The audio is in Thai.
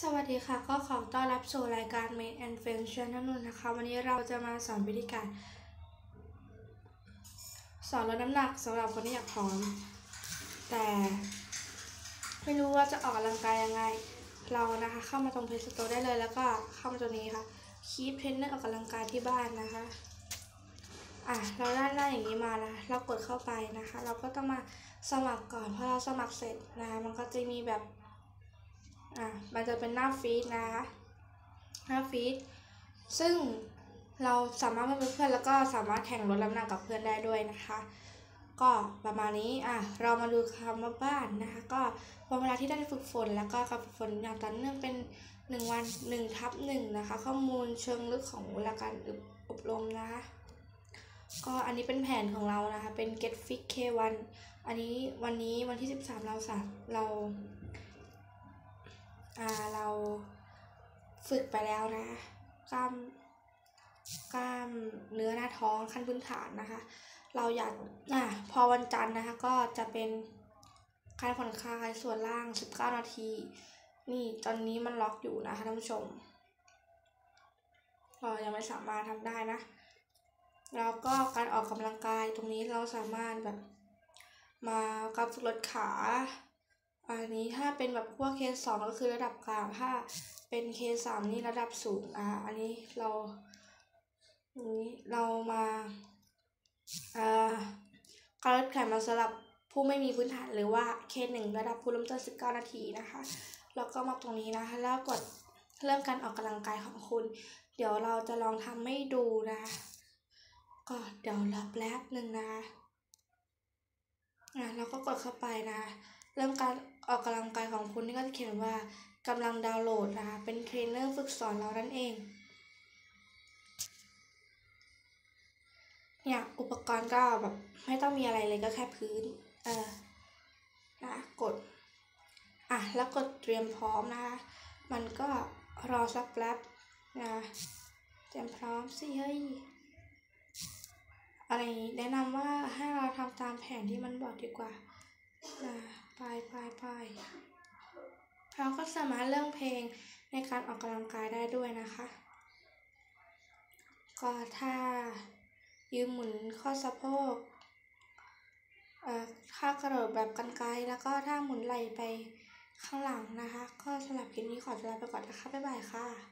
สวัสดีค่ะ ก็ขอต้อนรับสู่รายการ Made and Friends Channel นะคะ วันนี้เราจะมาสอนวิธีการ สอนลดน้ำหนักสำหรับคนที่อยากผอม แต่ไม่รู้ว่าจะออกกำลังกายยังไง เรานะคะ เข้ามาตรงเพจสโตได้เลย แล้วก็เข้ามาตรงนี้ค่ะคีปเทรนเนอร์ออกกำลังกายที่บ้านนะคะ อะ เราได้หน้าอย่างนี้มานะเรากดเข้าไปนะคะ เราก็ต้องมาสมัครก่อนพอเราสมัครเสร็จนะคะ มันก็จะมีแบบ อะมันจะเป็นหน้าฟีดนะคะหน้าฟีดซึ่งเราสามารถมาเป็นเพื่อนแล้วก็สามารถแข่งลดน้ำหนักกับเพื่อนได้ด้วยนะคะ ก็ประมาณนี้อะเรามาดูคำว่าบ้านนะคะ ก็วันเวลาที่ได้ฝึกฝนแล้วก็การฝึกฝนอย่างต่อเนื่องเป็นหนึ่งวันหนึ่งทับหนึ่งนะคะ ข้อมูลเชิงลึกของเวลาการอบรมนะคะก็อันนี้เป็นแผนของเรานะคะ เป็น get fit k1 อันนี้วันนี้วันที่ 13 เราสัเรา อ่าเราฝึกไปแล้วนะกล้ามกล้ามเนื้อหน้าท้องขั้นพื้นฐานนะคะ เราอยากอ่าพอวันจันทร์นะคะก็จะเป็นการผ่อนคลายส่วนล่าง 19 นาที นี่ตอนนี้มันล็อกอยู่นะคะท่านผู้ชมเรายังไม่สามารถทำได้นะ แล้วก็การออกกำลังกายตรงนี้เราสามารถแบบ มากับฝึกลดขา อันนี้ถ้าเป็นแบบพวกเคสสองก็คือระดับกลางถ้าเป็นเคสสามนี่ระดับสูงอะอันนี้เรานี้เรามาอ่าการลดไขมันสำหรับผู้ไม่มีพื้นฐานหรือว่าเคสหนึ่งระดับผู้เริ่มต้น19นาทีนะคะแล้วก็มาตรงนี้นะคะแล้วกดเริ่มการออกกำลังกายของคุณ เดี๋ยวเราจะลองทำให้ดูนะคะก็เดี๋ยวรอแป๊บหนึ่งนะคะอะเราก็กดเข้าไปนะ เริ่มการออกกำลังกายของคุณนี่ก็จะเขียนว่ากำลังดาวน์โหลดนะคะเป็นเทรนเนอร์ฝึกสอนเรานั่นเองเนี่ยอุปกรณ์ก็แบบไม่ต้องมีอะไรเลยก็แค่พื้น เออนะกด อะ แล้วกดเตรียมพร้อมนะคะ มันก็รอสักแป๊บนะเตรียมพร้อมสิเฮ้ย อะไรแนะนำว่าให้เราทำตามแผนที่มันบอกดีกว่านะ ไปไปไปเราก็สามารถเลื่อกเพลงในการออกกำลังกายได้ด้วยนะคะ ก็ถ้ายืมหมุนข้อสะโพกเอ่อค่ากระโดดแบบกันไกลแล้วก็ถ้าหมุนไหล่ไปข้างหลังนะคะ ก็สำหรับคลิปนี้ขอลาไปก่อนนะคะ บ๊ายบายค่ะ